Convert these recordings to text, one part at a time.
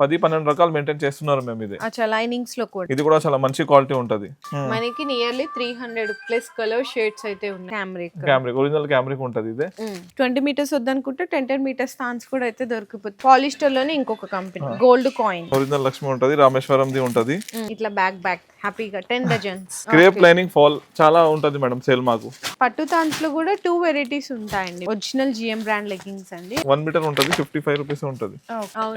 పది పన్నెండు రకాలు మెయింటైన్ చేస్తున్నారు మేము ఇది. అచ్చా లైనింగ్స్లో కూడా. ఇది కూడా చాలా మంచి క్వాలిటీ ఉంటది. మనకి nearly three hundred plus colour shades అయితే ఉన్నాయి. కెమెరిక్ క్యామ్రిక్ ఒరిజినల్ క్యామ్రిక్ ఉంటది ఇదే. ట్వంటీ మీటర్స్ వద్దనుకుంటే టెన్ టెన్ మీటర్స్ స్థాన్స్ కూడా అయితే దొరికిపోతుంది. పాలిస్టర్లోనే ఇంకొక company gold coin original Lakshmi ఉంటది రామేశ్వరంది ఉంటది. ఇట్లా బ్యాక్ బ్యాక్ హ్యాపీగా ten dozens crepe lining fall చాలా ఉంటది మేడం సేల్ మాకు. పట్టు తాన్స్లో కూడా టూ వెరైటీస్ ఉంటాయండి. ఒరిజినల్ జిఎం బ్రాండ్ లెగ్గింగ్స్ అండి. వన్ మీటర్ ఉంటది ఫిఫ్టీ ఫైవ్ రూపీస్ ఉంటది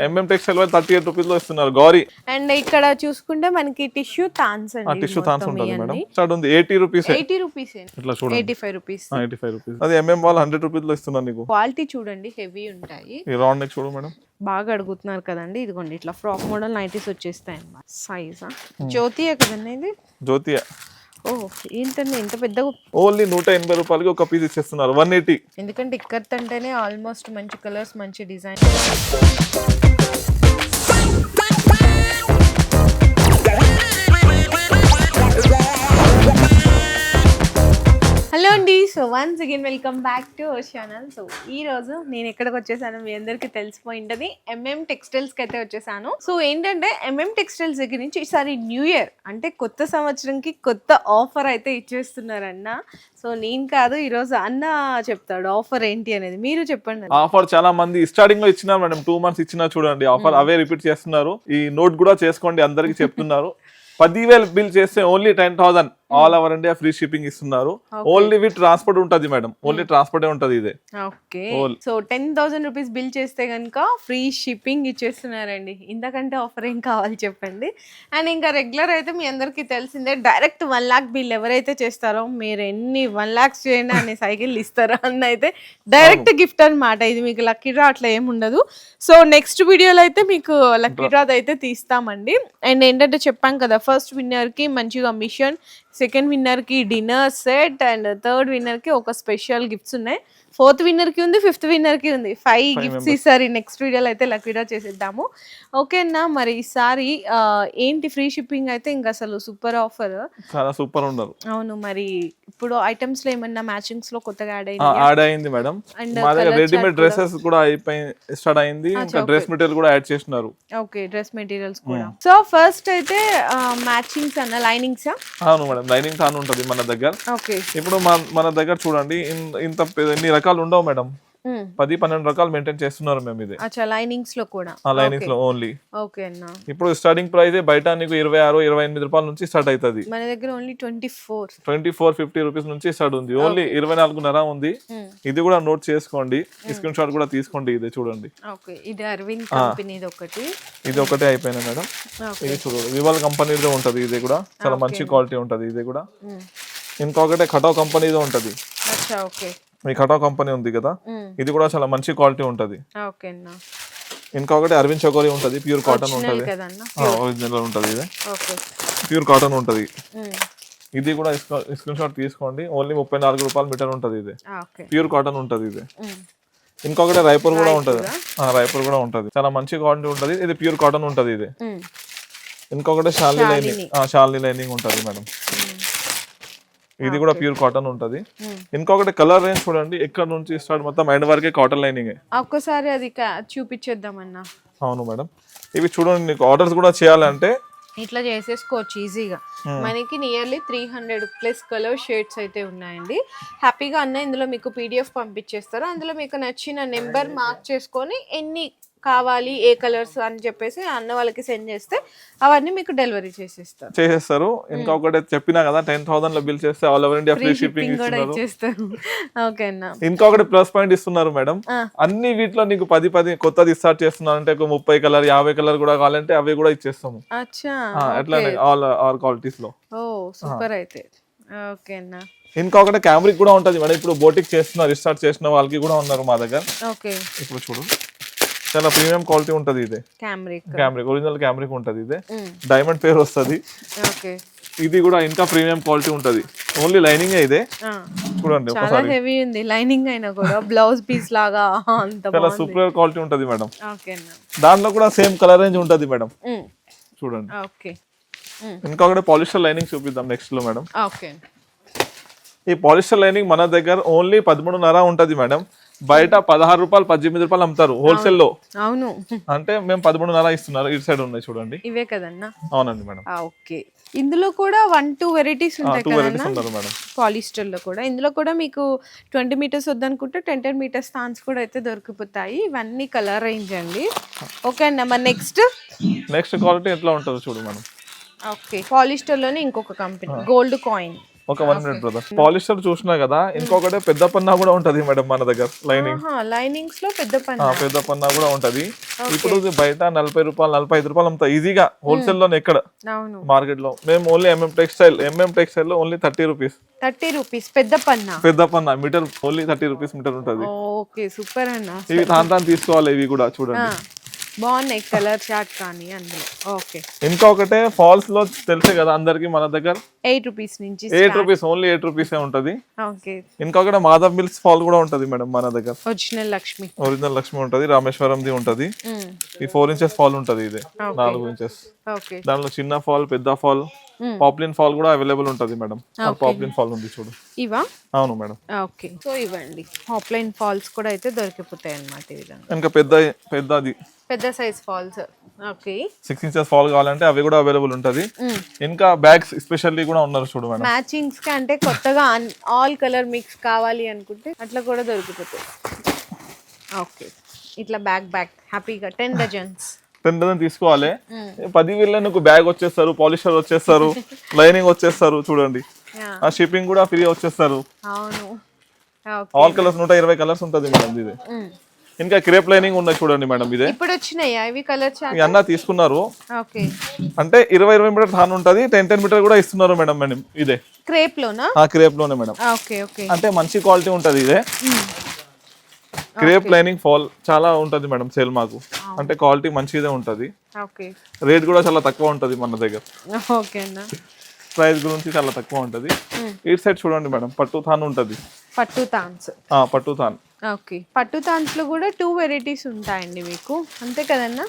ఎంఎం టెక్స్టైల్ వాళ్ళు థర్టీ ఎయిట్ రూపీస్లో ఇస్తున్నారు గౌరీ అండ్ ఇక్కడ చూసుకుంటే మనకి టిష్యూ తాన్స్ ఆ అండి టిష్యూ థాన్స్ ఉంటది మేడం. స్టార్ట్ ఉంది ఎయిటీ రూపీస్ ఎయిటీ రూపీస్ ఇట్లా చూడండి. Eighty five rupees eighty five rupees అది ఎంఎం వాళ్ళు హండ్రెడ్ రూపీస్లో ఇస్తున్నారు నీకు. క్వాలిటీ చూడండి హెవీ ఉంటాయి. రౌండ్ నెక్ చూడు మేడం. బాగా అడుగుతున్నారు కదండి. ఇదిగోండి ఇట్లా ఫ్రాక్ మోడల్ నైటీస్ వచ్చేస్తాయి అన్నమాట సైజా జ్యోతియే కదండి ఇది? జ్యోతి ఓ ఏంటండి ఇంత పెద్ద ఓన్లీ నూట ఎనభై రూపాయలకి ఒక పీస్ ఇచ్చేస్తున్నారు. One eighty. ఎందుకంటే ఇక్కత్ అంటేనే ఆల్మోస్ట్ మంచి కలర్స్ మంచి డిజైన్ హలో అండి. So once again welcome back to our channel so ఈ రోజు నేను ఎక్కడికి వచ్చేసాను మీ అందరికీ తెలిసిపోయి ఉంటుంది ఎంఎం టెక్స్టైల్స్కి అయితే వచ్చేసాను. సో ఏంటంటే ఎంఎం టెక్స్టైల్స్ దగ్గర నుంచి ఈసారి న్యూ ఇయర్ అంటే కొత్త సంవత్సరంకి కొత్త ఆఫర్ అయితే ఇచ్చేస్తున్నారన్న. సో నేను కాదు ఈరోజు అన్న చెప్తాడు ఆఫర్ ఏంటి అనేది. మీరు చెప్పండి. ఆఫర్ చాలా మంది స్టార్టింగ్లో ఇచ్చినారు మేడం టూ మంత్స్ ఇచ్చినా చూడండి. ఆఫర్ అవే రిపీట్ చేస్తున్నారు. ఈ నోట్ కూడా చేసుకోండి అందరికి చెప్తున్నారు. పదివేలు బిల్ చేస్తే only ten thousand all over India free shipping ఇస్తున్నారు. ఓన్లీ విత్ ట్రాన్స్పోర్ట్ ఉంటది మేడం ఓన్లీ ట్రాన్స్పోర్ట్ ఉంటది ఇదే. Okay. So ten thousand rupees bill చేస్తే కనుక ఫ్రీ షిప్పింగ్ ఇచ్చేస్తున్నారండి. ఇంతకంటే ఆఫర్ ఏం కావాలి చెప్పండి? అండ్ ఇంకా రెగ్యులర్ అయితే మీ అందరికీ తెలిసిందే డైరెక్ట్ వన్ లాక్ బిల్ ఎవరైతే చేస్తారో మీరు ఎన్ని వన్ లాక్స్ చేయండి అనే సైకిల్ ఇస్తారో అన్న అయితే డైరెక్ట్ గిఫ్ట్ అన్నమాట. ఇది మీకు లక్కీ డ్రా అట్లా ఏమి ఉండదు. సో నెక్స్ట్ వీడియోలో అయితే మీకు లక్కీ డ్రా అయితే తీస్తామండి. అండ్ ఏంటంటే చెప్పాం కదా ఫస్ట్ విన్నర్కి మంచిగా మిషన్ సెకండ్ విన్నర్కి డిన్నర్ సెట్ అండ్ థర్డ్ విన్నర్కి ఒక స్పెషల్ గిఫ్ట్స్ ఉన్నాయి. ఫోర్త్ విన్నర్కి ఉంది ఫిఫ్త్ విన్నర్కి ఉంది. ఫైవ్ గిఫ్ట్స్ ఈసారి నెక్స్ట్ వీడియోలో అయితే లక్కీ డ్రా చేసేద్దాము. ఓకే అన్న మరి ఈసారి ఏంటి ఫ్రీ షిప్పింగ్ అయితే ఇంకా అసలు సూపర్ ఆఫర్ చాలా సూపర్ ఉన్నారు. అవును మరి ఇప్పుడు ఐటమ్స్లో ఏమన్నా మ్యాచింగ్స్లో కొత్తగా యాడ్ అయింది యాడ్ అయింది మేడం రెడీమేడ్ డ్రెస్సెస్ కూడా. అయిపోయి స్టార్ట్ అయింది. ఇంకా డ్రెస్ మెటీరియల్ కూడా యాడ్ చేస్తున్నారు ఓకే డ్రెస్ మెటీరియల్స్ కూడా. సో ఫస్ట్ అయితే మ్యాచింగ్స్ అన్న లైనింగ్స్ అవును మేడం లైనింగ్ తాను ఉంటది మన దగ్గర. ఓకే ఇప్పుడు మన దగ్గర చూడండి ఇంత ఇన్ని రకాలు ఉండవు మేడం. పది పన్నెండు రకాలు మెయింటైన్ చేస్తున్నారు మేము ఇది. అచ్చా లైనింగ్స్లో కూడా. ఆ లైనింగ్స్లో ఓన్లీ ఓకే అన్న. ఇప్పుడు స్టార్టింగ్ ప్రైస్ బయట నీకు ఇరవై ఆరు ఇరవై ఎనిమిది రూపాయల నుంచి స్టార్ట్ అవుతుంది. మన దగ్గర only twenty four twenty four fifty rupees నుంచి స్టార్ట్ ఉంది. ఓన్లీ ఇరవై నాలుగున్నర ఉంది. ఇది కూడా నోట్ చేసుకోండి. స్క్రీన్ షాట్ కూడా తీసుకోండి ఇది చూడండి. ఓకే ఇది అరవింద్ కంపెనీది ఒకటి. ఇది ఒకటే అయిపోయింది మేడం. ఇది చూడండి వివాల్ కంపెనీలో ఉంటది ఇది కూడా. చాలా మంచి క్వాలిటీ ఉంటది ఇది కూడా. ఇంకొకటి కటావ్ కంపెనీదో ఉంటది. అచ్చా ఓకే ఈ కటావ్ కంపెనీ ఉంది కదా? ఇది కూడా చాలా మంచి క్వాలిటీ ఉంటది. అన్న. ఇంకొకటి అరవింద్ చకోరి ఉంటది ప్యూర్ కాటన్ ఉంటది. ఒరిజినల్ ఉంటది ఇది. ప్యూర్ కాటన్ ఉంటది. ఇది కూడా స్క్రీన్ షాట్ తీసుకోండి. ఓన్లీ ముప్పై నాలుగు రూపాయలు మీటర్ ఉంటది ఇది. ప్యూర్ కాటన్ ఉంటది ఇది. ఇంకొకటి రాయపూర్ కూడా ఉంటది. ఆ, రాయపూర్ కూడా ఉంటది. చాలా మంచి క్వాలిటీ ఉంటది. ఇది ప్యూర్ కాటన్ ఉంటది ఇది. ఇంకొకటి షాల్నీ లైనింగ్. షాల్నీ లైనింగ్ ఉంటది మేడం. ఇది కూడా ప్యూర్ కాటన్ ఉంటది. ఇంకొకటి కలర్ రేంజ్ చూడండి. ఇక్కడ నుంచి స్టార్ట్ మొత్తం ఎండ్ వరకే కాటన్ లైనింగ్ ఒక్కసారి అది చూపించేద్దామన్నా అవును మేడం. ఇవి చూడండి నీకు ఆర్డర్స్ కూడా చేయాలంటే ఇట్లా చేసేసుకోవచ్చు ఈజీగా. మనకి nearly three hundred plus colour shades అయితే ఉన్నాయండి. హ్యాపీగా అన్న ఇందులో మీకు పీడిఎఫ్ పంపించేస్తారు. అందులో మీకు నచ్చిన నెంబర్ మార్క్ చేసుకొని ఎన్ని కావాలి ఏ కలర్స్ అని చెప్పేసి అన్న వాళ్ళకి సెండ్ చేస్తే అవన్నీ మీకు డెలివరీ చేసేస్తారు. చేసేస్తారు. ఇంకొకటి చెప్పినా కదా టెన్ థౌసండ్లో బిల్ చేస్తే all over India free shipping కూడా ఇచ్చేస్తారు. ఓకే అన్న. ఇంకొకటి ప్లస్ పాయింట్ ఇస్తున్నారు మేడం. అన్ని వీటిలో నీకు పది పది కొత్తది స్టార్ట్ చేస్తున్నారు అంటే ఒక ముప్పై కలర్ యాభై కలర్ కూడా కావాలంటే అవి కూడా ఇచ్చేస్తాము. అట్లానే ఆల్ ఆల్ క్వాలిటీస్లో. ఓ సూపర్ అయితే. ఓకే అన్న. ఇంకొకటి క్యామ్రిక్ కూడా ఉంటది మేడం. ఇప్పుడు బోటిక్ చేస్తున్నారు స్టార్ట్ చేసిన వాళ్ళకి కూడా ఉన్నారు మా దగ్గర. ఓకే ఇప్పుడు చూడు. చాలా ప్రీమియం క్వాలిటీ ఉంటది ఇది. క్యామ్రిక్. ఒరిజినల్ క్యామ్రిక్ ఉంటది ఇది. డైమండ్ పేరు వస్తది. ఇది కూడా ఇంకా ప్రీమియం క్వాలిటీ ఉంటది. ఓన్లీ లైనింగ్ ఇదే. చూడండి చాలా హెవీ ఉంది. లైనింగ్ అయినా కూడా బ్లౌజ్ పీస్ లాగా అంత చాలా సూపర్ క్వాలిటీ ఉంటది మేడం. దాంట్లో కూడా సేమ్ కలర్ రేంజ్ ఉంటది మేడం. చూడండి. ఓకే. ఇంకొకటి పాలిస్టర్ లైనింగ్ చూపిద్దాం నెక్స్ట్లో మేడం. ఓకే. ఈ పాలిస్టర్ లైనింగ్ మన దగ్గర ఓన్లీ పదమూడున్నర ఉంటది మేడం. బయట పదహారు రూపాయలు పద్దెనిమిది రూపాయలు అమ్ముతారు హోల్సేల్లో అవును. అంటే మేము పదమూడున్నర ఇస్తున్నారు ఇటు సైడ్ ఉన్నాయి చూడండి. ఇవే కదన్నా? అవునండి మేడం. ఓకే. ఇందులో కూడా వన్ టూ వెరైటీస్ ఉంటాయి టూ వెరైటీస్ మేడం. పాలిస్టర్లో కూడా. ఇందులో కూడా మీకు ట్వంటీ మీటర్స్ వద్దనుకుంటే టెన్ టెన్ మీటర్స్ థాన్స్ కూడా అయితే దొరికిపోతాయి. ఇవన్నీ కలర్ రేంజ్ అండి. ఓకే అన్న మరి నెక్స్ట్? నెక్స్ట్ క్వాలిటీ ఎట్లా ఉంటుందో చూడు మేడం. ఓకే. పాలిస్టర్లోనే ఇంకొక కంపెనీ. Gold coin. ఒక వన్ మినిట్ బ్రదర్ పాలిస్టర్ చూసినా కదా ఇంకొకటి పెద్ద పన్నా కూడా ఉంటది మేడం మన దగ్గర లైనింగ్ లైనింగ్స్లో పెద్ద పని ఆ, పెద్ద పన్నా కూడా ఉంటది. ఇప్పుడు బయట నలభై రూపాయలు నలభై ఐదు రూపాయలు అమ్ముతా ఈజీగా హోల్సేల్లోనే ఎక్కడ? మార్కెట్లో మేము only MM textile MM టెక్స్టైల్లో only thirty rupees thirty rupees పెద్ద పన్నా? పెద్ద పన్నా metre only thirty rupees metre ఉంటది. ఓకే సూపర్ అన్న. ఇవి తాను తాను తీసుకోవాలి ఇవి కూడా చూడండి. బాగున్నాయి కలర్ చార్ట్ కానీ అందులో. ఓకే. ఇంకా ఒకటే ఫాల్స్లో తెలుసే కదా అందరికి మన దగ్గర. ఎయిట్ రూపీస్ నుంచి eight rupees only eight rupees ఉంటది. ఓకే. ఇంకొకటి మాధవ్ మిల్స్ ఫాల్ కూడా ఉంటది మేడం మన దగ్గర. ఒరిజినల్ లక్ష్మి. ఒరిజినల్ లక్ష్మి ఉంటది రామేశ్వరంది ఉంటది. మ్మ్. ఈ ఫోర్ ఇంచెస్ ఫాల్ ఉంటది ఇది నాలుగు ఇంచెస్ దానిలో చిన్న ఫాల్ పెద్ద ఫాల్. Hmm. పాప్లిన్ ఫాల్ కూడా అవైలబుల్ ఉంటది మేడం పాప్లిన్ ఫాల్ ఉంది చూడు. ఇవా? అవును మేడం ఓకే సో ఇవ్వండి. ఆఫ్లైన్ ఫాల్స్ కూడా అయితే దొరికిపోతాయి అన్నమాట ఈ విధంగా. ఇంకా పెద్ద పెద్దది. పెద్ద size falls okay six inches fall కావాలంటే అవి కూడా అవైలబుల్ ఉంటది. ఇంకా బ్యాగ్స్ ఎస్పెషల్లీ కూడా ఉన్నారు చూడు మేడం మ్యాచింగ్స్కి అంటే కొత్తగా ఆల్ కలర్ మిక్స్ కావాలి అనుకుంటే అట్లా కూడా దొరికిపోతాయి. ఓకే ఇట్లా బ్యాక్ బ్యాక్ హ్యాపీగా టెన్ డజన్స్ టెన్ డజన్ తీసుకోవాలి పది వేల నీకు బ్యాగ్ వచ్చేస్తారు పాలిస్టర్ వచ్చేస్తారు లైనింగ్ వచ్చేస్తారు చూడండి. ఆ షిప్పింగ్ కూడా ఫ్రీ వచ్చేస్తారు. ఆల్ కలర్స్ నూట ఇరవై కలర్స్ ఉంటుంది మేడం ఇది. ఇంకా క్రేప్ లైనింగ్ ఉన్నాయి చూడండి మేడం ఇదే. ఇప్పుడు వచ్చినాయా? ఇవి అన్న తీసుకున్నారు. ఓకే. అంటే ఇరవై ఇరవై మీటర్ థాన్ ఉంటుంది టెన్ టెన్ మీటర్ కూడా ఇస్తున్నారు మేడం మేడం ఇదే. క్రేప్ లోనా ఆ క్రేప్లోనే మేడం. Okay okay. అంటే మంచి క్వాలిటీ ఉంటుంది ఇదే. క్రేప్ లైనింగ్ ఫాల్ చాలా ఉంటుంది మేడం సేల్ మాకు. అంటే క్వాలిటీ మంచిదే ఉంటుంది. ఓకే రేట్ కూడా చాలా తక్కువ ఉంటుంది మన దగ్గర. ఓకే అన్న. ప్రైస్ గురించి చాలా తక్కువ ఉంటుంది. ఇటు సైడ్ చూడండి మేడం పట్టు థాన్ ఉంటుంది. పట్టు తాన్స్ ఆ, పట్టు థాన్. ఓకే పట్టు తాన్స్లో కూడా టూ వెరైటీస్ ఉంటాయండి మీకు. అంతే కదన్నా?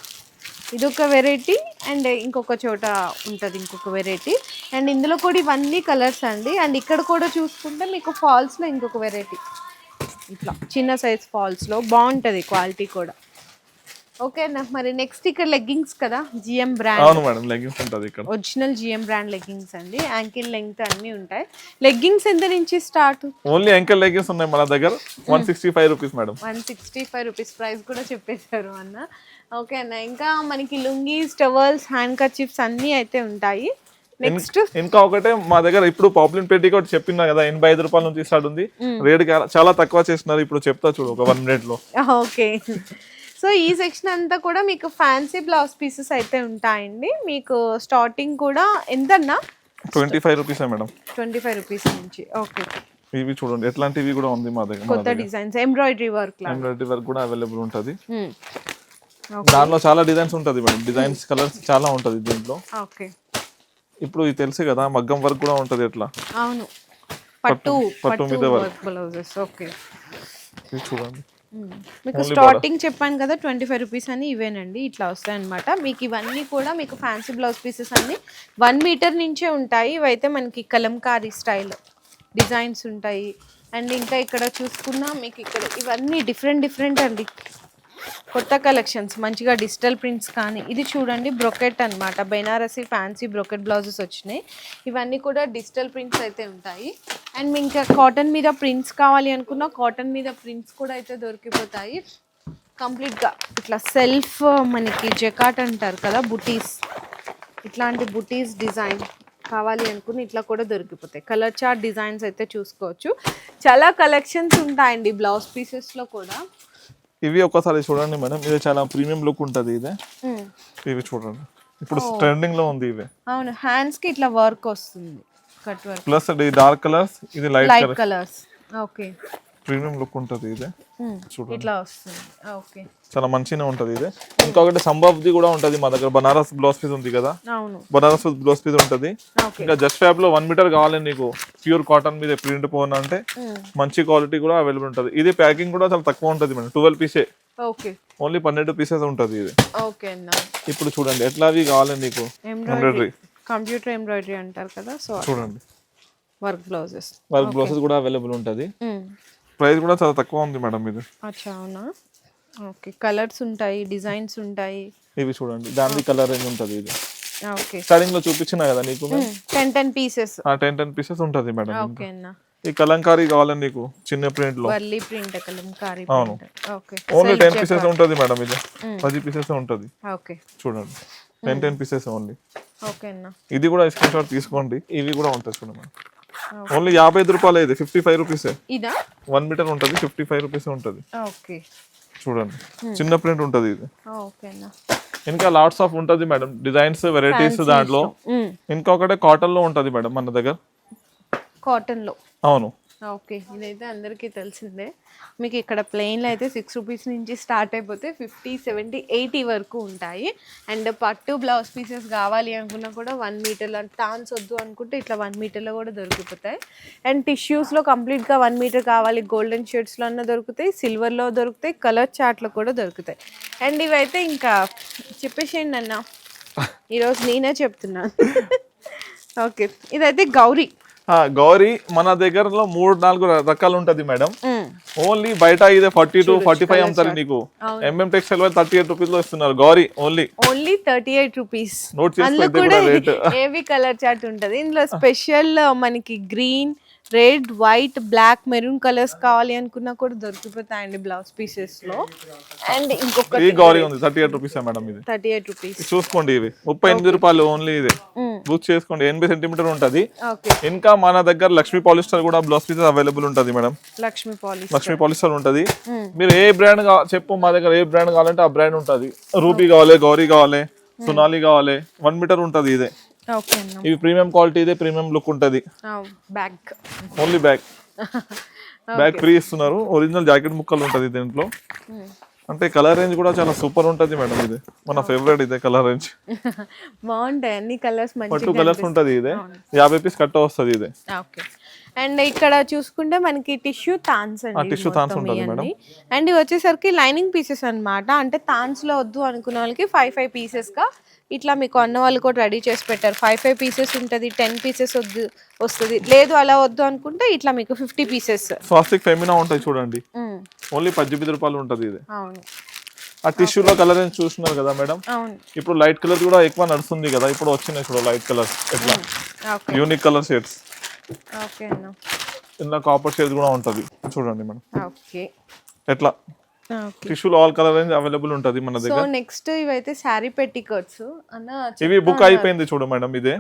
ఇది ఒక వెరైటీ అండ్ ఇంకొక చోట ఉంటుంది ఇంకొక వెరైటీ అండ్ ఇందులో కూడా ఇవన్నీ కలర్స్ అండి. అండ్ ఇక్కడ కూడా చూసుకుంటే మీకు ఫాల్స్లో ఇంకొక వెరైటీ ఇట్లా చిన్న సైజ్ ఫాల్స్లో బాగుంటుంది క్వాలిటీ కూడా. ఓకే అన్న మరి నెక్స్ట్ ఇక్కడ లెగ్గింగ్స్ కదా? జిఎం బ్రాండ్ అవును మేడం లెగ్గిన్స్ ఉంటుంది ఇక్కడ. ఒరిజినల్ జిఎం బ్రాండ్ లెగ్గింగ్స్ అండి. యాంకిల్ లెంగ్త్ అన్నీ ఉంటాయి. లెగ్గింగ్స్ ఎంత నుంచి స్టార్ట్ ఓన్లీ ఎంకల్ లెగ్గిన్స్ ఉన్నాయి మన దగ్గర. One sixty five rupees madam. One sixty five rupees price కూడా చెప్పేశారు అన్న. ఓకే అన్న ఇంకా మనకి లుంగీస్ టవల్స్ హ్యాండ్ కర్చిప్స్ అన్నీ అయితే ఉంటాయి. నెక్స్ట్ ఇంకా ఒకటే మా దగ్గర ఇప్పుడు పాపులర్ పెట్టి కూడా చెప్పినా కదా ఎనభై ఐదు రూపాయల నుంచి స్టార్ట్ ఉంది. రేట్ చాలా తక్కువ చేస్తున్నారు. ఇప్పుడు చెప్తా చూడు ఒక వన్ మినిట్లో ఓకే. సో ఈ సెక్షన్ అంతా కూడా మీకు ఫ్యాన్సీ బ్లౌజ్ పీసెస్ అయితే ఉంటాయండి. మీకు స్టార్టింగ్ కూడా ఎంతన్నా? Twenty five rupees madam. Twenty five rupees నుంచి. ఓకే. ఇవి చూడండి ఎట్లాంటివి కూడా ఉంది మా దగ్గర కొత్త designs embroidery work embroidery work కూడా అవైలబుల్ ఉంటుంది. దానిలో చాలా డిజైన్స్ ఉంటుంది మేడం. డిజైన్స్ కలర్స్ చాలా ఉంటుంది దీంట్లో. ఓకే. ఇప్పుడు ఇది తెలుసు కదా మగ్గం వర్క్ కూడా ఉంటుంది ఎట్లా? అవును. పట్టు పట్టు మీద. వర్క్. బ్లౌజెస్ ఓకే ఇది చూడండి. మీకు స్టార్టింగ్ చెప్పాను కదా ట్వంటీ ఫైవ్ రూపీస్ అని ఇవేనండి ఇట్లా వస్తాయి అనమాట మీకు ఇవన్నీ కూడా మీకు ఫ్యాన్సీ బ్లౌజ్ పీసెస్ అన్ని వన్ మీటర్ నుంచే ఉంటాయి. ఇవైతే మనకి కలంకారీ స్టైల్ డిజైన్స్ ఉంటాయి. అండ్ ఇంకా ఇక్కడ చూసుకున్నా మీకు ఇక్కడ ఇవన్నీ డిఫరెంట్ డిఫరెంట్ అండి. కొత్త కలెక్షన్స్ మంచిగా డిజిటల్ ప్రింట్స్ కానీ ఇది చూడండి బ్రొకెట్ అన్నమాట. బెనారసీ ఫ్యాన్సీ బ్రొకెట్ బ్లౌజెస్ వచ్చినాయి. ఇవన్నీ కూడా డిజిటల్ ప్రింట్స్ అయితే ఉంటాయి. అండ్ మీ ఇంకా కాటన్ మీద ప్రింట్స్ కావాలి అనుకున్న కాటన్ మీద ప్రింట్స్ కూడా అయితే దొరికిపోతాయి. కంప్లీట్గా ఇట్లా సెల్ఫ్ మనకి జెకాట్ అంటారు కదా బుటీస్. ఇట్లాంటి బుటీస్ డిజైన్ కావాలి అనుకుని ఇట్లా కూడా దొరికిపోతాయి. కలర్ చార్ట్ డిజైన్స్ అయితే చూసుకోవచ్చు. చాలా కలెక్షన్స్ ఉంటాయండి బ్లౌజ్ పీసెస్లో కూడా. ఇవి ఒకసారి చూడండి మేడం. ఇది చాలా ప్రీమియం లుక్ ఉంటుంది ఇది. ఇవి చూడండి. ఇప్పుడు ట్రెండింగ్లో ఉంది ఇవి. అవును. హ్యాండ్స్కి ఇట్లా వర్క్ వస్తుంది. Cut work. ప్లస్ ఇది డార్క్ కలర్స్ ఇది light light colour. Colours. Okay. Premium look ఉంటుంది ఇది. చూడండి. ఇట్లా వస్తుంది. ఓకే. చాలా మంచిగా ఉంటుంది ఇది. ఇంకొకటి సంభవ్ది కూడా ఉంటుంది మా దగ్గర. బనారస్ బ్లౌజ్ పీస్ ఉంది కదా? అవును. బనారస్ బ్లౌజ్ పీస్ ఉంటుంది. ఇంకా జస్ట్ ఫ్యాబ్లో వన్ మీటర్ కావాలి నీకు. ప్యూర్ కాటన్ మీద ప్రింట్ పోను అంటే మంచి క్వాలిటీ కూడా అవైలబుల్ ఉంటుంది. ఇది ప్యాకింగ్ కూడా చాలా తక్కువ ఉంటుంది మేడం. ట్వెల్వ్ పీసే ఓకే. ఓన్లీ పన్నెండు పీసెస్ ఉంటుంది ఇది. ఇప్పుడు చూడండి ఎట్లా అవి కావాలి నీకు? ఎంబ్రాయిడరీ కంప్యూటర్ ఎంబ్రాయిడరీ అంటారు కదా సో చూడండి. Work blouses. వర్క్ బ్లౌజెస్ కూడా అవైలబుల్ ఉంటుంది. ప్రైస్ కూడా చాలా తక్కువ ఉంది మేడం ఇది. అచ్చా అవునా? ఓకే కలర్స్ ఉంటాయి డిజైన్స్ ఉంటాయి. ఇవి చూడండి దాని కలర్ రేంజ్ ఉంటుంది ఇది. ఓకే. స్టార్టింగ్లో చూపించిన కదా నీకు టెన్ టెన్ పీసెస్ ఆ టెన్ టెన్ పీసెస్ ఉంటుంది మేడం ఓకే అన్న. ఈ కలంకారీ కావాలని నీకు చిన్న ప్రింట్లో? వర్లీ ప్రింట్ కలంకారీ అవును. ఓకే ఓన్లీ టెన్ పీసెస్ ఉంటుంది మేడం ఇది. పది పీసెస్ ఉంటుంది. ఓకే. చూడండి ten ten pieces only okay అన్న. ఇది కూడా స్క్రీన్ షాట్ తీసుకోండి. ఇవి కూడా ఉంటాయి చూడండి ఓన్లీ యాభై ఐదు రూపాయలు ఇది ఫిఫ్టీ ఫైవ్ రూపీసే ఇదా? వన్ మీటర్ ఉంటుంది ఫిఫ్టీ ఫైవ్ రూపీస్ ఉంటుంది. ఓకే. చూడండి. చిన్న ప్రింట్ ఉంటుంది ఇది. ఇంకా లాట్స్ ఆఫ్ ఉంటుంది మేడం. డిజైన్స్ వెరైటీస్ దాంట్లో. ఇంకొకటి కాటన్లో ఉంటుంది మేడం మన దగ్గర. కాటన్లో అవును. ఓకే ఇదైతే అందరికీ తెలిసిందే. మీకు ఇక్కడ ప్లెయిన్లో అయితే సిక్స్ రూపీస్ నుంచి స్టార్ట్ అయిపోతే ఫిఫ్టీ సెవెంటీ ఎయిటీ వరకు ఉంటాయి. అండ్ పట్టు బ్లౌజ్ పీసెస్ కావాలి అనుకున్నా కూడా వన్ మీటర్లో టాన్స్ వద్దు అనుకుంటే ఇట్లా వన్ మీటర్లో కూడా దొరికిపోతాయి అండ్ టిష్యూస్లో కంప్లీట్గా వన్ మీటర్ కావాలి గోల్డెన్ షేడ్స్లో అన్న దొరుకుతాయి సిల్వర్లో దొరుకుతాయి కలర్ చార్ట్లో కూడా దొరుకుతాయి. అండ్ ఇవైతే ఇంకా చెప్పేసేయండి అన్న? ఈరోజు నేనే చెప్తున్నాను. ఓకే ఇదైతే గౌరీ. గౌరీ మన దగ్గరలో మూడు నాలుగు రకాలు ఉంటది మేడం. ఓన్లీ బయట ఇదే ఫార్టీ టు ఫార్టీ ఫైవ్ అమ్ముతారు నీకు. ఎంఎం టెక్స్టైల్ వాళ్ళు థర్టీ ఎయిట్ రూపీస్లో ఇస్తున్నారు. Gauri only. Only thirty eight rupees note చేసుకో అందులో ఇది కూడా కూడా రేట్ ఏవి కలర్ చార్ట్ ఉంటది. ఇందులో స్పెషల్ మనకి green red white black maroon colours కావాలి అనుకున్నా కూడా దొరికిపోతాయండి బ్లౌజ్ పీసెస్లో అండ్ ఇంకొకటి ఈ గౌరీ ఉంది థర్టీ ఎయిట్ రూపీస్ మేడం ఇది? థర్టీ ఎయిట్ రూపీస్ చూసుకోండి ఇవి. ముప్పై ఎనిమిది రూపాయలు ఓన్లీ ఇది. బుక్ చేసుకోండి ఎనభై సెంటీమీటర్ ఉంటది. ఓకే ఇంకా మన దగ్గర లక్ష్మీ పాలిస్టర్ కూడా బ్లౌజ్ పీసెస్ అవైలబుల్ ఉంటది madam. Lakshmi polish Lakshmi polyester ఉంటది. మీరు ఏ బ్రాండ్ చెప్పు మా దగ్గర ఏ బ్రాండ్ కావాలంటే ఆ బ్రాండ్ ఉంటది. రూబీ కావాలి గౌరీ కావాలి సునాలి కావాలి వన్ మీటర్ ఉంటది ఇదే. ఇవి ప్రీమియం క్వాలిటీ ఇదే ప్రీమియం లుక్ ఉంటది. Bag. Only bag bag free ఇస్తున్నారు. ఒరిజినల్ జాకెట్ ముక్కలు ఉంటది దీంట్లో. అంటే కలర్ రేంజ్ కూడా చాలా సూపర్ ఉంటది మేడం ఇది. మన ఫేవరెట్ ఇదే కలర్ రేంజ్ బాగుంటాయి. అన్ని కలర్స్ టూ కలర్స్ ఉంటది ఇదే. యాభై పీస్ కట్ట వస్తుంది ఇదే. ఓకే. అండ్ ఇక్కడ చూసుకుంటే మనకి టిష్యూ తాన్స్ అండి tissue thans ఉంటది మేడం. అండ్ ఇవి వచ్చేసరికి లైనింగ్ పీసెస్ అన్నమాట. అంటే తాన్స్లో వద్దు అనుకున్న వాళ్ళకి ఫైవ్ ఫైవ్ పీసెస్గా ఇట్లా మీకు అన్న వాళ్ళు కూడా రెడీ చేసి పెట్టారు. ఫైవ్ ఫైవ్ పీసెస్ ఉంటుంది టెన్ పీసెస్ వద్దు వస్తుంది. లేదు అలా వద్దు అనుకుంటే ఇట్లా మీకు ఫిఫ్టీ పీసెస్ స్వాస్తిక్ ఫెమినా ఉంటాయి చూడండి. ఓన్లీ పద్దెనిమిది రూపాయలు ఉంటది ఇది. అవును. ఆ టిష్యూలో కలర్ రేంజ్ చూస్తున్నారు కదా మేడం? ఇప్పుడు లైట్ కలర్ కూడా ఎక్కువ నడుస్తుంది కదా ఇప్పుడు వచ్చినాయి చూడ లైట్ కలర్ ఎట్లా? యూనిక్ కలర్ షేడ్స్ ఓకే అన్న. ఇందులో కాపర్ షేడ్ కూడా ఉంటది. చూడండి మేడం. ఓకే. ఎట్లా? టిష్యూలో ఆల్ కలర్ రేంజ్ అవైలబుల్ ఉంటది మన సో దగ్గర. నెక్స్ట్ ఇవైతే శారీ పెట్టికోట్స్ అన్న ఇవి బుక్ అయిపోయింది చూడు మేడం ఇదే.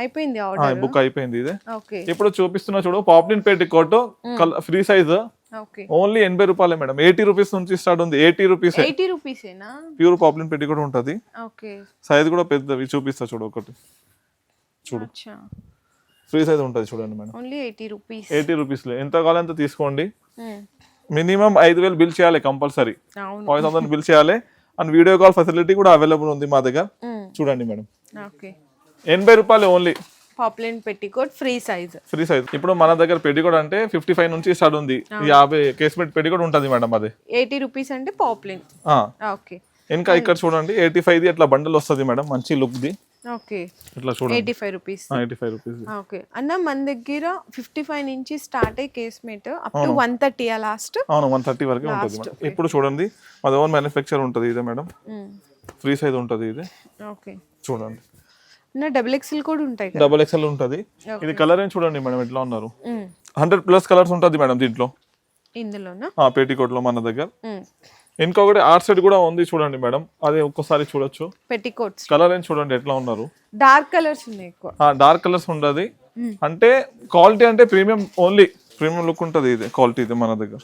అయిపోయింది ఆర్డర్ బుక్ అయిపోయింది ఇదే. ఓకే ఇప్పుడు చూపిస్తున్నా చూడు పాప్లిన్ పెట్టి కోట్ ఫ్రీ సైజ్. ఓన్లీ ఎనభై రూపాయలే మేడం. ఎయిటీ రూపీస్ నుంచి స్టార్ట్ ఉంది. Eighty rupees. ఎయిటీ రూపీసేనా? ప్యూర్ పాప్లిన్ పెట్టి కూడా ఉంటది. ఓకే సైజ్ కూడా పెద్దవి చూపిస్తా చూడు ఒకటి. చూడు. ఫ్రీ సైజ్ ఉంటది చూడండి madam. Only eighty rupees. Eighty రూపీస్లో. ఎంత కావాలంత తీసుకోండి. మినిమం ఐదు వేలు బిల్ చేయాలి కంపల్సరీ. ఫైవ్ థౌసండ్ బిల్ చేయాలి. అండ్ వీడియో కాల్ ఫెసిలిటీ కూడా అవైలబుల్ ఉంది మా దగ్గర. చూడండి మేడం. ఓకే. ఎనభై రూపాయలు only. Popular petticoat free size. Free size. ఇప్పుడు మన దగ్గర పెడికోడ్ అంటే ఫిఫ్టీ ఫైవ్ నుంచి స్టార్ట్ ఉంది. యాభై కేస్మెట్ పెడికోడ్ ఉంటుంది మేడం అది. ఎయిటీ రూపీస్ అంటే పాపులర్ ఓకే. ఇంకా ఇక్కడ చూడండి ఎయిటీ ఫైవ్ అట్లా బండల్ వస్తుంది మేడం మంచి లుక్ ది ఓకే. ఇట్లా చూడండి. Eighty five rupees eighty five rupees okay. అన్న మన దగ్గర ఫిఫ్టీ ఫైవ్ నుంచి స్టార్ట్ అయ్యే casement up to one thirty last అవును వన్ థర్టీ వరకే ఉంటుంది మేడం. ఇప్పుడు చూడండి మాది ఓన్ మ్యానుఫ్యాక్చర్ ఉంటుంది ఇదే మేడం. ఫ్రీ సైజ్ ఉంటుంది ఇది. ఓకే. చూడండి. డబుల్ ఎక్స్ఎల్ కూడా ఉంటాయి డబల్ ఎక్స్ఎల్ ఉంటుంది. ఇది కలర్ ఏం చూడండి మేడం ఎట్లా ఉన్నారు. హండ్రెడ్ ప్లస్ కలర్స్ ఉంటుంది మేడం దీంట్లో. ఇందులోనా? ఆ పేటికోట్లో మన దగ్గర. ఇంకొకటి ఆర్ట్ సైడ్ కూడా ఉంది చూడండి మేడం. అది ఒక్కసారి చూడొచ్చు. పెట్టికోట్స్ కలర్ ఏం చూడండి ఎట్లా ఉన్నారు? డార్క్ కలర్స్ ఉన్నాయి ఎక్కువ. డార్క్ కలర్స్ ఉండదు. అంటే క్వాలిటీ అంటే ప్రీమియం ఓన్లీ ప్రీమియం లుక్ ఉంటుంది ఇది క్వాలిటీ ఇది మన దగ్గర.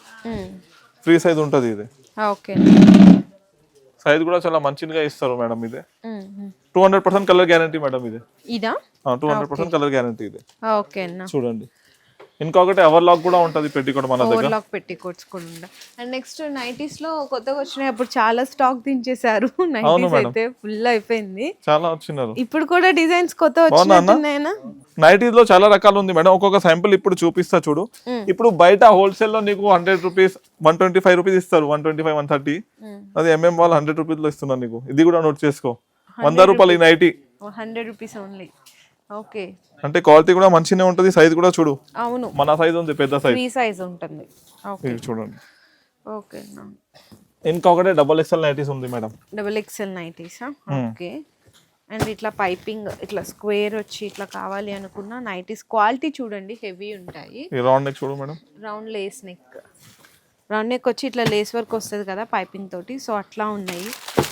ఫ్రీ సైజ్ ఉంటుంది ఇది. ఓకే. సైజ్ కూడా చాలా మంచిగా ఇస్తారు మేడం ఇది. Two hundred percent colour guarantee madam ఇది. ఇదా? Two hundred percent colour guarantee ఇది. ఓకే చూడండి. ఇంకొకటి ఎవర్ లాక్ కూడా ఉంటుంది పెట్టి మన దగ్గర. ఓవర్లాక్ పెట్టికోట్స్ కూడా అండ్ నెక్స్ట్ నైటీస్లో కొత్తగా వచ్చినాయి అప్పుడు చాలా స్టాక్ దించేశారు. నైటీస్ అయితే ఫుల్ అయిపోయింది. చాలా వచ్చినారు. ఇప్పుడు కూడా డిజైన్స్ కొత్త? వచ్చినాయనా నైటీస్లో చాలా రకాలు ఉంది మేడం. ఒక్కొక్క శాంపుల్ ఇప్పుడు చూపిస్తా చూడు. ఇప్పుడు బయట హోల్సేల్లో నీకు hundred rupees one twenty five rupees ఇస్తారు one twenty five one thirty అది ఎంఎం వాళ్ళు హండ్రెడ్ రూపీస్లో ఇస్తున్నారు నీకు. ఇది కూడా నోట్ చేసుకో. వంద రూపాయలు ఈ nighty. Hundred rupees only okay. అంటే క్వాలిటీ కూడా మంచిగానే ఉంటుంది సైజ్ కూడా చూడు. అవును. మన సైజ్ ఉంది పెద్ద సైజ్ ఫ్రీ సైజ్ ఉంటుంది. ఓకే. చూడండి. ఓకే ఇంకొకటి డబల్ ఎక్స్ఎల్ నైటీస్ ఉంది మేడం. డబుల్ ఎక్స్ఎల్ నైటీసా ఓకే. అండ్ ఇట్లా పైపింగ్ ఇట్లా స్క్వేర్ వచ్చి ఇట్లా కావాలి అనుకున్న నైటీస్ క్వాలిటీ చూడండి హెవీ ఉంటాయి. ఈ రౌండ్ నెక్ చూడు madam. Round lace neck round neck వచ్చి ఇట్లా లేస్ వర్క్ వస్తుంది కదా పైపింగ్ తోటి. సో అట్లా ఉన్నాయి.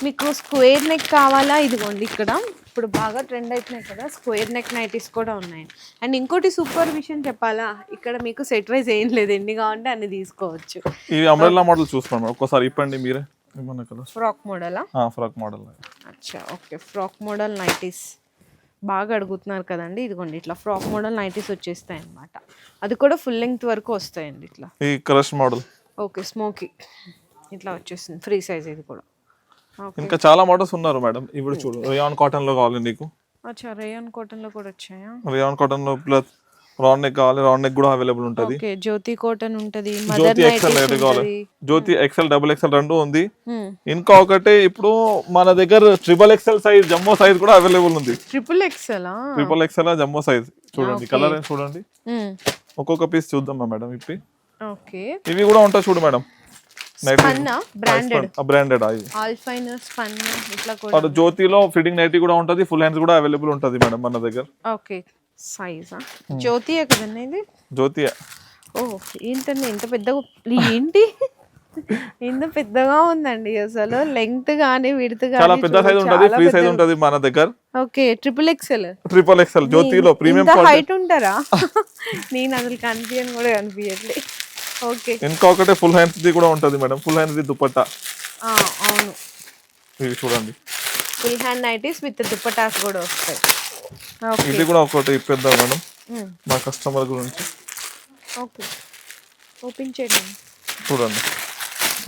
మీకు స్క్వేర్ నెక్ కావాలా? ఇదిగోండి ఇక్కడ. ఇప్పుడు బాగా ట్రెండ్ అవుతున్నాయి కదా స్క్వేర్ నెక్ నైటీస్ కూడా ఉన్నాయి. అండ్ ఇంకోటి సూపర్ విషయం చెప్పాలా? ఇక్కడ మీకు సెట్ వైజ్ ఏం లేదు ఎన్ని కావాలంటే అన్ని తీసుకోవచ్చు. ఇవి అంబ్రెల్లా మోడల్ చూసుకోండి ఒక్కసారి ఇప్పండి మీరే. ఏమన్నా కలర్ ఫ్రాక్ మోడలా ఫ్రాక్ మోడల్ అచ్చా ఓకే ఫ్రాక్ మోడల్ నైటీస్ బాగా అడుగుతున్నారు కదండి ఇదిగోండి ఇట్లా ఫ్రాక్ మోడల్ నైటీస్ వచ్చేస్తాయి అన్నమాట. అది కూడా ఫుల్ లెంగ్త్ వరకు వస్తాయండి ఇట్లా. ఈ క్రష్ మోడల్ ఓకే స్మోకీ ఇట్లా వచ్చేస్తుంది ఫ్రీ సైజ్ ఇది కూడా. ఇంకా చాలా మోడల్స్ ఉన్నారు మేడం. ఇప్పుడు చూడు రియాన్ కాటన్లో కావాలి నీకు. అచ్చా రేయన్ కాటన్లో కూడా వచ్చాయా? రియాన్ కాటన్లో ప్లస్ రౌండ్ నెక్ కావాలి రౌండ్ నెక్ కూడా అవైలబుల్ ఉంటుంది. ఓకే జ్యోతి కాటన్ ఉంటది మదర్ జ్యోతి ఎక్సెల్ అయితే కావాలి? జ్యోతి ఎక్సెల్ డబుల్ ఎక్సెల్ రెండు ఉంది. Hmm. ఇంకా ఒకటి ఇప్పుడు మన దగ్గర triple XL size jumbo size కూడా అవైలబుల్ ఉంది. Triple XL triple XL jumbo size చూడండి కలర్ చూడండి. Hmm. ఒక్కొక్క పీస్ చూద్దామా మేడం ఇప్పి? ఓకే. ఇవి కూడా ఉంటాయి చూడు మేడం. బ్రాండెడ్ ఇట్లా జ్యోతిలో ఫిట్టింగ్ నైటీ కూడా ఉంటుంది ఫుల్ హ్యాండ్స్ కూడా అవైలబుల్ ఉంటుంది మేడం మన దగ్గర. ఓకే సైజా జ్యోతియే కదండి ఇది? జ్యోతి ఓ ఏంటండి ఇంత పెద్దగా ఏంటి? ఇంత పెద్దగా ఉందండి అసలు. లెంగ్త్ గానీ విడత్ చాలా గానీ పెద్ద సైజ్ ఉంటుంది ఫ్రీ సైజ్ ఉంటుంది మన దగ్గర. Okay triple XL triple XL జ్యోతిలో premium height ఉంటారా? నేను అసలు కనిపించని కూడా కనిపించట్లే ఓకే ఇంకొకటి ఫుల్ హ్యాండ్స్ ది కూడా ఉంటుంది మేడం. ఫుల్ హ్యాండ్స్ ది దుపట్టా అవును. ఇవి చూడండి. Full hand nighties with dupattas కూడా వస్తాయి. ఇది కూడా ఒకటి ఇప్పిద్దాం మేడం. మా కస్టమర్ గురించి. ఓకే. ఓపెన్ చేయండి. చూడండి.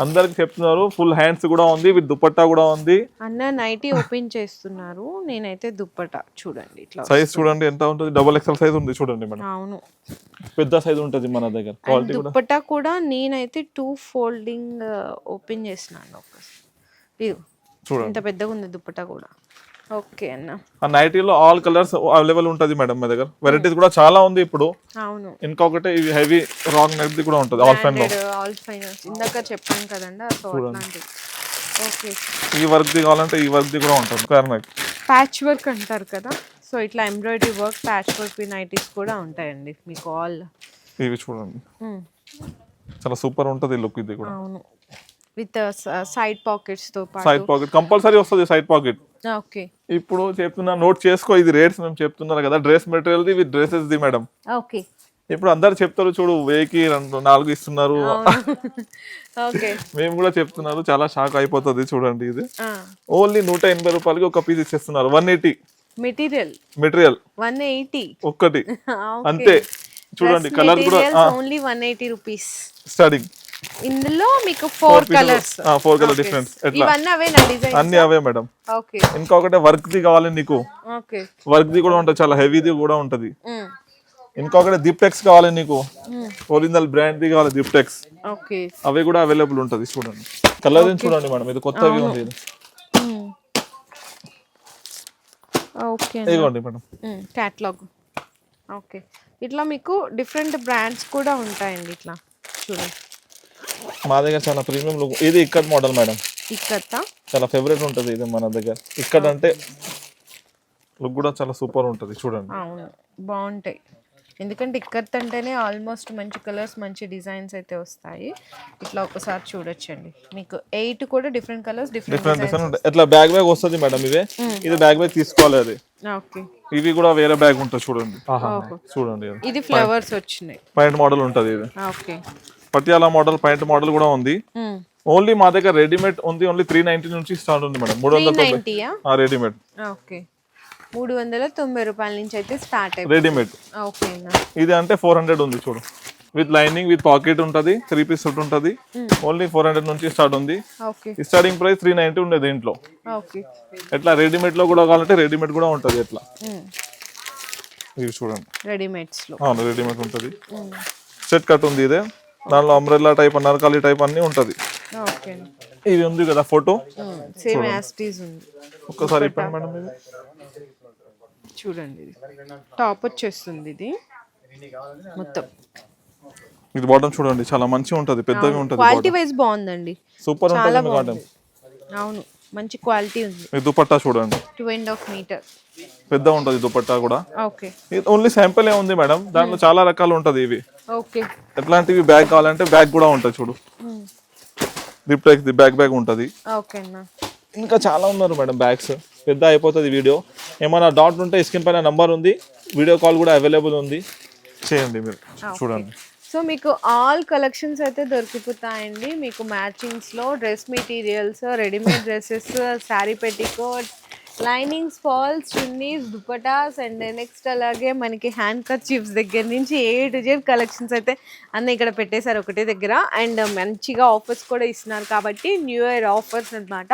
అందరికి చెప్తున్నారు. ఫుల్ హ్యాండ్స్ కూడా ఉంది విత్ దుపట్టా కూడా ఉంది. అన్న నైటీ ఓపెన్ చేస్తున్నారు. నేనైతే దుప్పట చూడండి ఇట్లా సైజ్ చూడండి ఎంత ఉంటుంది? డబుల్ ఎక్సెల్ సైజ్ ఉంది చూడండి మేడం. అవును. పెద్ద సైజ్ ఉంటుంది మన దగ్గర. క్వాలిటీ కూడా. దుప్పటా కూడా నేనైతే టూ ఫోల్డింగ్ ఓపెన్ చేసినాను చూడండి. ఇంత పెద్దగా ఉంది దుప్పటా కూడా. ఓకే అన్న. ఆ నైటీలో ఆల్ కలర్స్ అవైలబుల్ ఉంటుంది మేడం మా దగ్గర. వెరైటీస్ కూడా చాలా ఉంది ఇప్పుడు. అవును. ఇంకొకటి ఇవి హెవీ రాంగ్ ది కూడా ఉంటుంది ఆల్ ఫైన్లో. ఆల్ ఫైనాన్స్ ఇందాక చెప్పాను కదండి సో అట్లాంటివి ఓకే. ఈ వర్క్ ది కావాలంటే ఈ వర్క్ ది కూడా ఉంటుంది. Square neck. ప్యాచ్ వర్క్ అంటారు కదా సో ఇట్లా embroidery work patch work nighties కూడా ఉంటాయండి మీకు ఆల్ ఇవి చూడండి. చాలా సూపర్ ఉంటుంది లుక్ ఇది కూడా. అవును. విత్ సైడ్ పాకెట్స్తో సైడ్ పాకెట్ కంపల్సరీ వస్తుంది సైడ్ పాకెట్ ఓకే. ఇప్పుడు చెప్తున్నా నోట్ చేసుకో ఇది రేట్స్ మేము చెప్తున్నారు కదా డ్రెస్ మెటీరియల్ ది విత్ డ్రెస్సెస్ ది మేడం. ఓకే. ఇప్పుడు అందరు చెప్తారు చూడు వేకి రెండు నాలుగు ఇస్తున్నారు. ఓకే. మేము కూడా చెప్తున్నారు చాలా షాక్ అయిపోతుంది చూడండి ఇది. ఓన్లీ నూట ఎనభై రూపాయలకి ఒక పీస్ ఇచ్చేస్తున్నారు one eighty. Material? Material. One eighty. ఒక్కటి. అంతే. చూడండి కలర్ కూడా only one eighty rupees starting ఇందులో మీకు four colours four colour difference ఇవన్నీ అవే నా డిజైన్ అన్ని అవే మేడం ఓకే ఇంకొకటి వర్క్ ది కావాలి నీకు. ఓకే వర్క్ ది కూడా ఉంటుంది చాలా హెవీది కూడా ఉంటుంది. ఇంకొకటి దిప్టెక్స్ కావాలి నీకు. ఒరిజినల్ బ్రాండ్ ది కావాలి దిప్టెక్స్ ఓకే అవి కూడా అవైలబుల్ ఉంటుంది చూడండి. కలర్ చూడండి మేడం ఇది కొత్తవి ఉంది ఇది. ఓకే ఇదిగోండి మేడం క్యాట్లాగ్ ఓకే ఇట్లా మీకు డిఫరెంట్ బ్రాండ్స్ కూడా ఉంటాయండి ఇట్లా. చూడండి. మా దగ్గర చాలా ప్రీమియం లుక్ ఇది ఇక్కడ మోడల్ మేడం ఇక్కడ చాలా ఫేవరెట్ ఉంటుంది ఇది మన దగ్గర. ఇక్కడ అంటే లుక్ కూడా చాలా సూపర్ ఉంటుంది చూడండి. అవును బాగుంటాయి. ఎందుకంటే ఇక్కత్ అంటేనే ఆల్మోస్ట్ మంచి కలర్స్ మంచి డిజైన్స్ అయితే వస్తాయి. ఇట్లా ఒకసారి చూడొచ్చండి. మీకు ఎయిట్ కూడా డిఫరెంట్ కలర్స్ డిఫరెంట్ డిఫరెంట్ ఎట్లా బ్యాగ్ బ్యాగ్ వస్తుంది మేడం ఇవే? ఇది బ్యాగ్ బ్యాగ్ తీసుకోవాలి అది. ఓకే. ఇవి కూడా వేరే బ్యాగ్ ఉంటుంది చూడండి. చూడండి. ఇది. ఇది ఫ్లవర్స్ వచ్చినాయి. పాయింట్ మోడల్ ఉంటుంది ఇది. Okay. Patiala model point model కూడా ఉంది. ఓన్లీ మా దగ్గర రెడీమేడ్ ఉంది ఓన్లీ త్రీ నైన్టీ నుంచి స్టార్ట్ ఉంది మేడం. మూడు వందల తొంభై. రెడీమేడ్. ఓకే. మూడు వందల తొంభై రూపాయల నుంచి అయితే స్టార్ట్ రెడీమేడ్. ఓకేనా ఇది అంటే ఫోర్ హండ్రెడ్ ఉంది చూడు. విత్ లైనింగ్ విత్ పాకెట్ ఉంటుంది త్రీ పీస్ సెట్ ఉంటుంది. ఓన్లీ ఫోర్ హండ్రెడ్ నుంచి స్టార్ట్ ఉంది. Okay. Starting price three ninety ఉండేది దీంట్లో. ఓకే. ఎట్లా రెడీమేడ్లో కూడా కావాలంటే రెడీమేడ్ కూడా ఉంటుంది ఎట్లా. ఇవి చూడండి. రెడీమేడ్స్లో. అవును రెడీమేడ్ ఉంటుంది. సెట్ కట్ ఉంది ఇదే. దానిలో అంబ్రెల్లా టైప్ అన్నారకాలి టైప్ అన్ని ఉంటుంది. ఇది ఉంది కదా ఫోటో సేమ్ యాస్టీస్ ఉంది. ఒక్కసారి ఇప్పండి మేడం ఇది. చూడండి ఇది. టాప్ వచ్చేస్తుంది ఇది. మొత్తం. ఇది బాటమ్ చూడండి చాలా మంచిగా ఉంటది పెద్దగా ఉంటది క్వాలిటీ వైజ్ బాగుందండి. సూపర్ ఉంటుంది బాగుంది. అవును మంచి క్వాలిటీ ఉంది. దుపట్టా చూడండి. టూ అండ్ హాఫ్ మీటర్ పెద్ద ఉంటది దుపట్టా కూడా. ఓకే. ఇది ఓన్లీ శాంపిల్ ఏ ఉంది మేడం దాంట్లో చాలా రకాలు ఉంటది ఇవి. ఎట్లాంటివి బ్యాగ్ కావాలంటే బ్యాగ్ కూడా ఉంటుంది చూడు. దిప్ ది బ్యాగ్ బ్యాగ్ ఉంటది. ఇంకా చాలా ఉన్నారు మేడం బ్యాగ్స్ పెద్ద అయిపోతుంది వీడియో ఏమైనా డౌట్ ఉంటే స్క్రీన్ పైన నంబర్ ఉంది. వీడియో కాల్ కూడా అవైలబుల్ ఉంది. చేయండి మీరు. చూడండి. సో మీకు ఆల్ కలెక్షన్స్ అయితే దొరికిపోతాయండి. మీకు మ్యాచింగ్స్లో dress materials readymade dresses sari petticoat linings falls chunnis dupattas and next అలాగే మనకి హ్యాండ్ కర్చీఫ్స్ దగ్గర నుంచి ఏ టు జెడ్ కలెక్షన్స్ అయితే అన్న ఇక్కడ పెట్టేశారు ఒకటే దగ్గర. అండ్ మంచిగా ఆఫర్స్ కూడా ఇస్తున్నారు కాబట్టి న్యూ ఇయర్ ఆఫర్స్ అన్నమాట.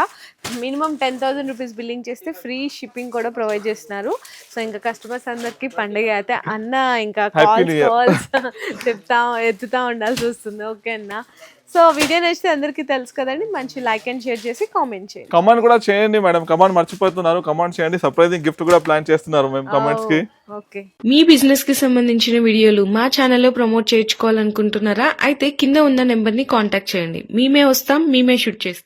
Minimum ten thousand rupees billing చేస్తే ఫ్రీ షిప్పింగ్ కూడా ప్రొవైడ్ చేస్తున్నారు. సో ఇంకా కస్టమర్స్ అందరికి పండుగ అయితే అన్న ఇంకా కాల్స్. కాల్స్ చెప్తా ఎత్తుతా ఉండాల్సి వస్తుంది. ఓకే అన్న? సో వీడియో నచ్చితే అందరికీ తెలుసు కదండి. మంచి లైక్ అండ్ షేర్ చేసి కామెంట్ చేయండి. కమాండ్ కూడా చేయండి మేడం. కమాండ్ మర్చిపోతున్నారు. కమాండ్ చేయండి. సర్ప్రైజింగ్ గిఫ్ట్ కూడా ప్లాన్ చేస్తున్నారు మేము కమెంట్స్కి. ఓకే. మీ బిజినెస్కి సంబంధించిన వీడియోలు మా ఛానల్లో ప్రమోట్ చేయించుకోవాలనుకుంటున్నారా? అయితే కింద ఉన్న నెంబర్ని కాంటాక్ట్ చేయండి. మేమే వస్తాం మేమే షూట్ చేస్తాం.